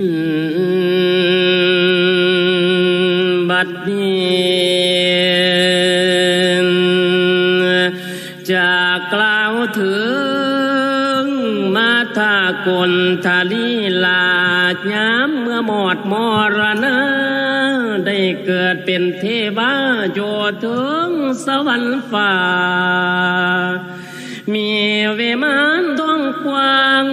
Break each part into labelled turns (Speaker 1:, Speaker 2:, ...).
Speaker 1: บัดนี้จากล่าวถึงมาทากลทาลีลาย้ำเมื่อหมดมรณะได้เกิดเป็นเทวาโยถึงสวรรค์ฟ้ามีเวมานทองกว้าง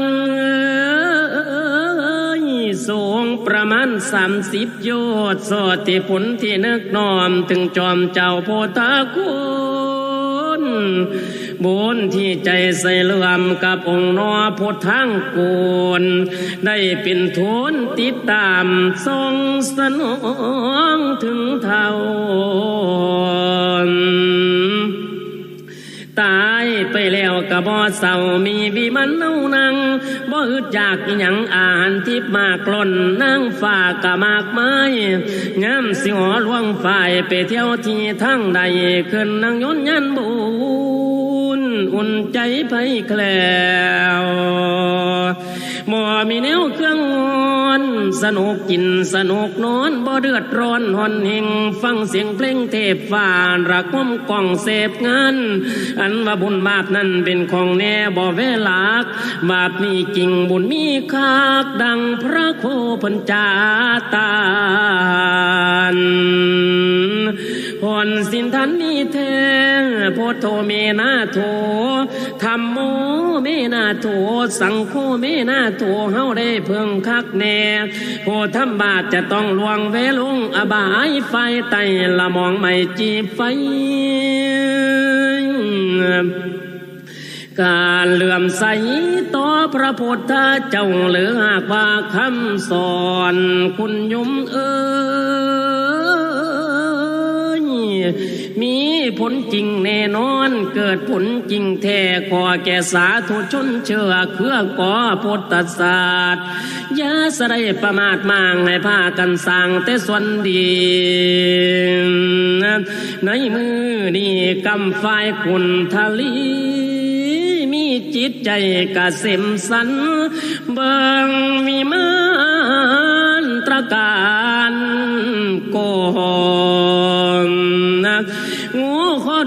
Speaker 1: สูงประมาณสามสิบโยชน์สอดที่ผลที่นึกน้อมถึงจอมเจ้าโพธาคุณบุญที่ใจใส่เลื่อมกับองค์นอพุทธังกูลได้เป็นทุนติดตามทรงสนองถึงเท่าตายไปแล้วกระบ่เศร้ามีวิมันเน่านัง บ่อึดอยากอิหยังอาหารทิพมากล่นนั่งฝากกะมากไม้งามสิหอลวงฝ่ายไปเที่ยวที่ทั้งใดขึ้นนั่งยนยันบุญอุ่นใจไปแคล้ว หมอมีแนวเครื่องงอนสนุกกินสนุกนอนบ่เดือดร้อนหอนเฮงฟังเสียงเพลงเทพฟ้ารักคมกล่องเสพงานอันว่าบุญบาปนั้นเป็นของแน่บ่เวลากบาปมีจริงบุญมีคากดังพระโคพันจาตาน พรสินทันนีแท้โพธโทเมนาโทธรรมโมเมนาโทสังโฆเมนาโทเฮาได้เพิ่งคักแน่โพธรรมบาทจะต้องลวงเวลงอบายไฟไตละมองไม่จีไฟการเลื่อมใสต่อพระพุทธเจ้าหรือหากว่าคำสอนคุณยมเอ้ย ลจริงแน่นอน เกิดผลจริงแท้ขอแก่สาธุชนเชื่อเครือก่อพุทธศาสตร์ยาสไดประมาทมางให้พากันสร้างแต่ส่วนดี ในมือนี่กำไฟคุณทะลีมีจิตใจกะเสมสัน เบิงมีมานตรการกนนะงูขอ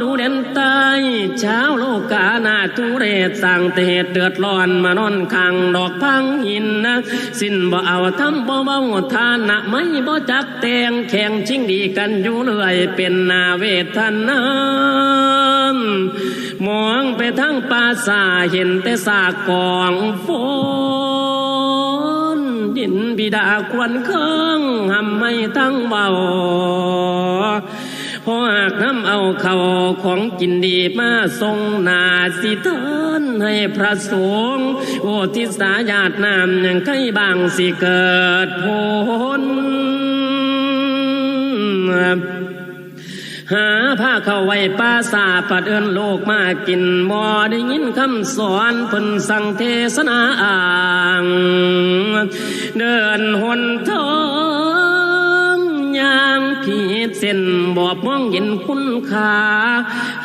Speaker 1: ดูเด่นตายเช้าโลกาหนาทุเรศสั่งแต่เหตุเดือดร้อนมานอนขังดอกพังหินนะ สิ้นบ่เอาทำบ่เบาทานนะไม่บ่จักแตงแข่งชิงดีกันอยู่เรื่อยเป็นนาเวทนามองไปทั้งป่าสาเห็นแต่สากกองฝนดินบิดาควนเครื่องหำไม่ทั้งเบาากน้ำเอาเขาของกินดีมาทรงนาสิทานให้พระสงฆ์โอทิสาญาตินามยังใครบางสิเกิดผลหาผ้าเข้าไว้ป้าสาปัดเอินโลกมากินบ่ได้ยินคำสอนเพิ่นสั่งเทศนาอ่าง อบมองเห็นคุณค่า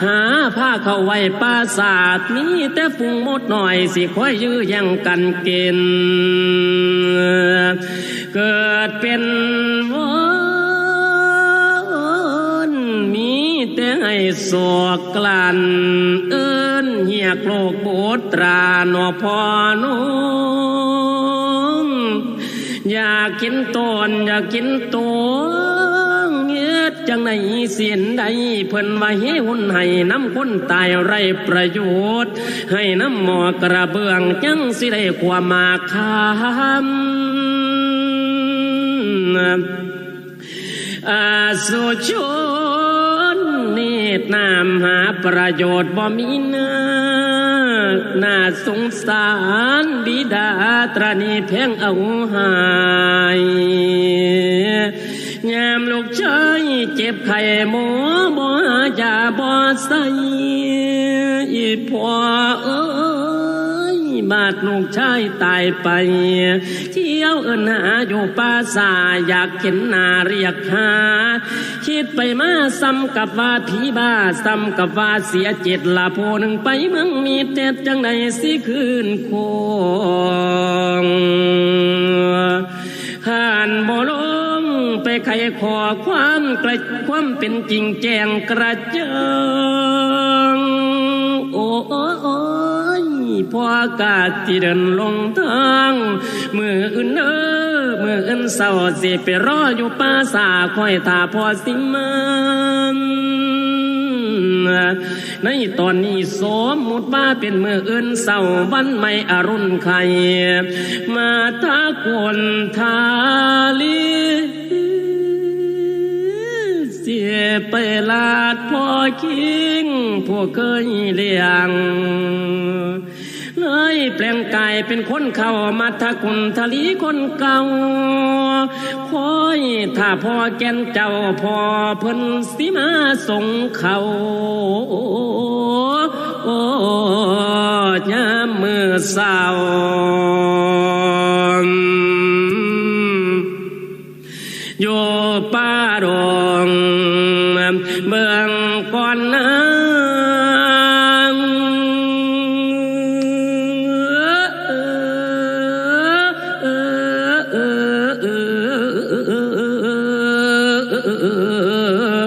Speaker 1: หาผ้าเข้าไว้ป้าสาดมีแต่ฟุงมดหน่อยสิคอยยื้อยังกันเกณฑ์เกิดเป็นวอนมีแต่ให้สอกกลันเอิ้นเหียกโลกโบตรานอพอนุอยากกินตนอยากกินตัว จังในเสียนใดเพิ่นว่าเฮหุ่นให้น้ำคนตายไรประโยชน์ ให้น้ำหมอกระเบื้องจังสิได้ความมาคำอาสุชนเนตนามหาประโยชน์บ่มีนา น่าสงสารบิดาตรณีแพงเอาหายยามลูกชายเจ็บไข้หมอบ่หายาบ่ใส่อีพ่อเอ้ บาดลูกชายตายไป เที่ยวเอินหาอยู่ป่าสาอยากเห็นหน้าเรียกหา คิดไปมาซ้ำกับว่าผีบ้าซ้ำกับว่าเสียจิตละโพหนึ่งไปเมืองมีเต็ดจังใดสิคืนคงหานบ่ลงไปไขขอความกระความเป็นจริงแจงกระจ่าง พอกาศที่เดินลงทางมืออื่นเออมืออื่นเศร้าสิไปรออยู่ป่าสาคอยตาพอสิมันในตอนนี้สมมุติว่าเป็นมืออื่นเศร้าวันไม่อรุณไข่มาทากวนทาลีเสียไปลาดพ่อคิงพวกเคยเลี้ยง ยแปลงกายเป็นคนเข้ามาทักุนทะลีคนเก่าคอยถ้าพ่อแก่นเจ้าพ่อเพิ่นสิมาส่งเขาโอ้ยามมือเศร้า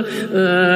Speaker 1: uh,